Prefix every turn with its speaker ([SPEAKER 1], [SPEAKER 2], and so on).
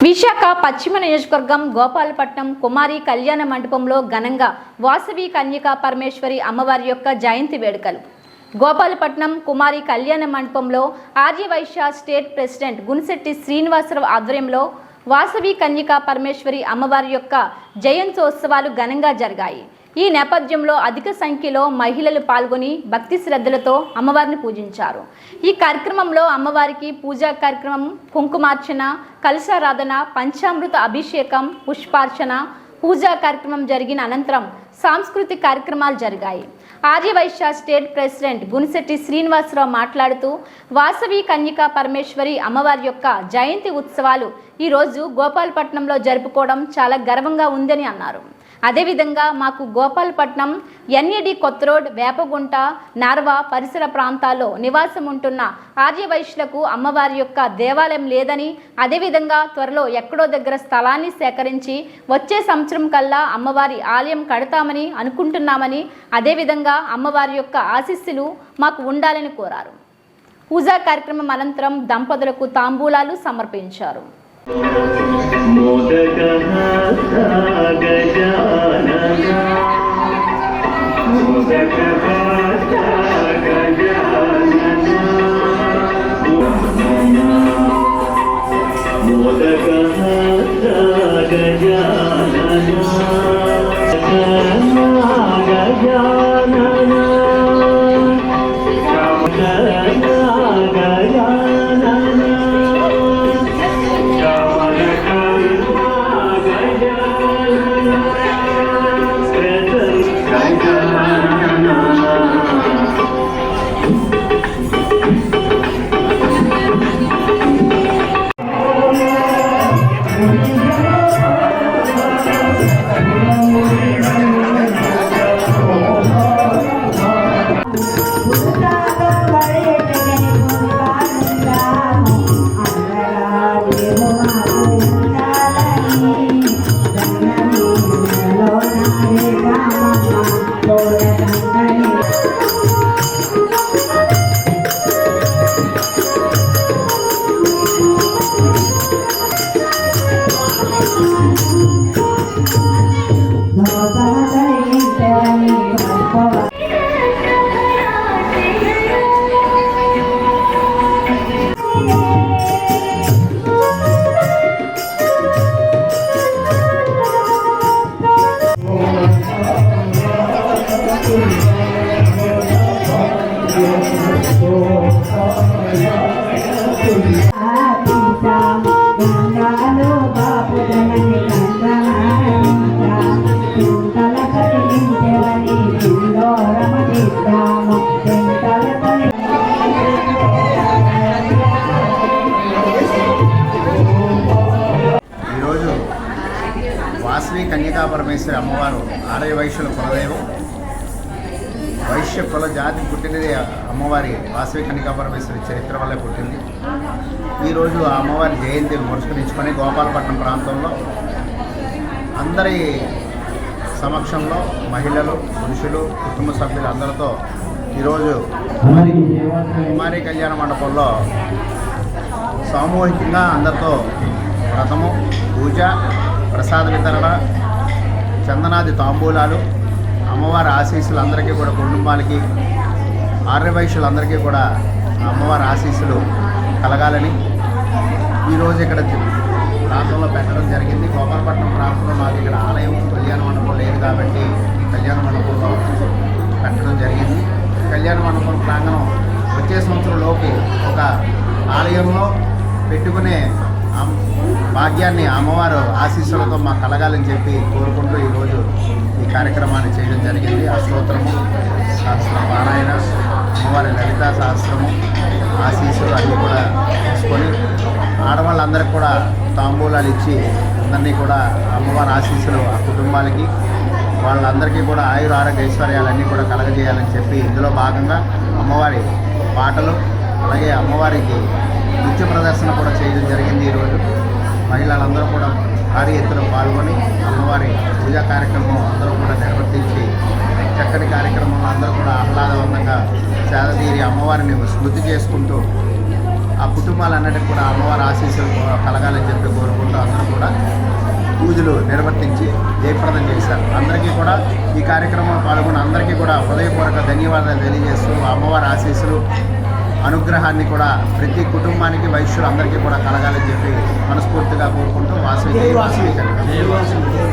[SPEAKER 1] విశాఖ పశ్చిమ నియోజకవర్గం గోపాలపట్నం కుమారి కళ్యాణ మండపంలో ఘనంగా వాసవి కన్యకా పరమేశ్వరి అమ్మవారి యొక్క జయంతి వేడుకలు. గోపాలపట్నం కుమారి కళ్యాణ మండపంలో ఆర్యవైశ్య స్టేట్ ప్రెసిడెంట్ గునిశెట్టి శ్రీనివాసరావు ఆధ్వర్యంలో వాసవి కన్యకా పరమేశ్వరి అమ్మవారి యొక్క జయంత్యోత్సవాలు ఘనంగా జరిగాయి. ఈ నేపథ్యంలో అధిక సంఖ్యలో మహిళలు పాల్గొని భక్తి శ్రద్ధలతో అమ్మవారిని పూజించారు. ఈ కార్యక్రమంలో అమ్మవారికి పూజా కార్యక్రమం కుంకుమార్చన కలశారాధన పంచామృత అభిషేకం పుష్పార్చన పూజా కార్యక్రమం జరిగిన అనంతరం సాంస్కృతిక కార్యక్రమాలు జరిగాయి. ఆర్యవైశ్య స్టేట్ ప్రెసిడెంట్ గునిశెట్టి శ్రీనివాసరావు మాట్లాడుతూ వాసవి కన్యకా పరమేశ్వరి అమ్మవారి యొక్క జయంతి ఉత్సవాలు ఈరోజు గోపాలపట్నంలో జరుపుకోవడం చాలా గర్వంగా ఉందని అన్నారు. అదేవిధంగా మాకు గోపాలపట్నం ఎన్ఏడి కొత్త రోడ్ వేపగుంట నార్వా పరిసర ప్రాంతాల్లో నివాసం ఉంటున్న ఆర్యవైశ్యులకు అమ్మవారి యొక్క దేవాలయం లేదని అదేవిధంగా త్వరలో ఎక్కడో దగ్గర స్థలాన్ని సేకరించి వచ్చే సంవత్సరం కల్లా అమ్మవారి ఆలయం కడతామని అనుకుంటున్నామని అదేవిధంగా అమ్మవారి యొక్క ఆశీస్సులు మాకు ఉండాలని కోరారు. పూజా కార్యక్రమం అనంతరం దంపతులకు తాంబూలాలు సమర్పించారు.
[SPEAKER 2] మోదక Yeah. Thank
[SPEAKER 3] you. Vasavi Kanyaka Parameshwari అమ్మవారు ఆలయ వైశ్యుల కులదైవం వైశ్య కుల జాతి పుట్టినది అమ్మవారి వాసవి కన్యకా పరమేశ్వరి చరిత్ర వల్లే పుట్టింది. ఈరోజు ఆ అమ్మవారి జయంతి మురుసుకునించుకొని గోపాలపట్నం ప్రాంతంలో అందరి సమక్షంలో మహిళలు పురుషులు కుటుంబ సభ్యులు అందరితో ఈరోజు కుమారి కళ్యాణ మండపంలో సామూహికంగా అందరితో వ్రతము పూజ ప్రసాద వితరణ చందనాది తాంబూలాలు అమ్మవారి ఆశీస్సులు అందరికీ కూడా కుటుంబాలకి ఆర్యవైశ్యులందరికీ కూడా అమ్మవారి ఆశీస్సులు కలగాలని ఈరోజు ఇక్కడ ప్రాంతంలో పెట్టడం జరిగింది. గోపాలపట్నం ప్రాంతంలో మాకు ఇక్కడ ఆలయం కళ్యాణ మండపం లేదు కాబట్టి కళ్యాణ మండపంలో పెట్టడం జరిగింది. కళ్యాణ మండపం ప్రాంగణం వచ్చే సంవత్సరంలోకి ఒక ఆలయంలో పెట్టుకునే భాగ్యాన్ని అమ్మవారు ఆశీస్సులతో మాకు కలగాలని చెప్పి కోరుకుంటూ ఈరోజు ఈ కార్యక్రమాన్ని చేయడం జరిగింది. ఆ స్తోత్రము సహస్ర పారాయణ అమ్మవారి లలిత సహస్రము ఆశీస్సులు అన్నీ కూడా తీసుకొని ఆడవాళ్ళందరికీ కూడా తాంబూలాలు ఇచ్చి అందరినీ కూడా అమ్మవారి ఆశీస్సులు ఆ కుటుంబాలకి వాళ్ళందరికీ కూడా ఆయుర ఆరోగ్య ఐశ్వర్యాలన్నీ కూడా కలగజేయాలని చెప్పి ఇందులో భాగంగా అమ్మవారి పాటలు అలాగే అమ్మవారికి నృత్య ప్రదర్శన కూడా చేయడం జరిగింది ఈరోజు. మహిళలందరూ కూడా భారీ ఎత్తున పాల్గొని అమ్మవారి పూజా కార్యక్రమం అందరూ కూడా నిర్వర్తించి చక్కని కార్యక్రమంలో అందరూ కూడా ఆహ్లాదవంతంగా సేదతీరి అమ్మవారిని స్మృతి చేసుకుంటూ ఆ కుటుంబాలన్నిటికీ కూడా అమ్మవారి ఆశీస్సులు కలగాలని చెప్పి కోరుకుంటూ అందరూ కూడా పూజలు నిర్వర్తించి జయప్రదం చేశారు. అందరికీ కూడా ఈ కార్యక్రమంలో పాల్గొన్న అందరికీ కూడా హృదయపూర్వక ధన్యవాదాలు తెలియజేస్తూ అమ్మవారి ఆశీస్సులు అనుగ్రహాన్ని కూడా ప్రతి కుటుంబానికి వైశ్యులందరికీ కూడా కలగాలని చెప్పి మనస్ఫూర్తిగా కోరుకుంటూ వాసవి వాసవి.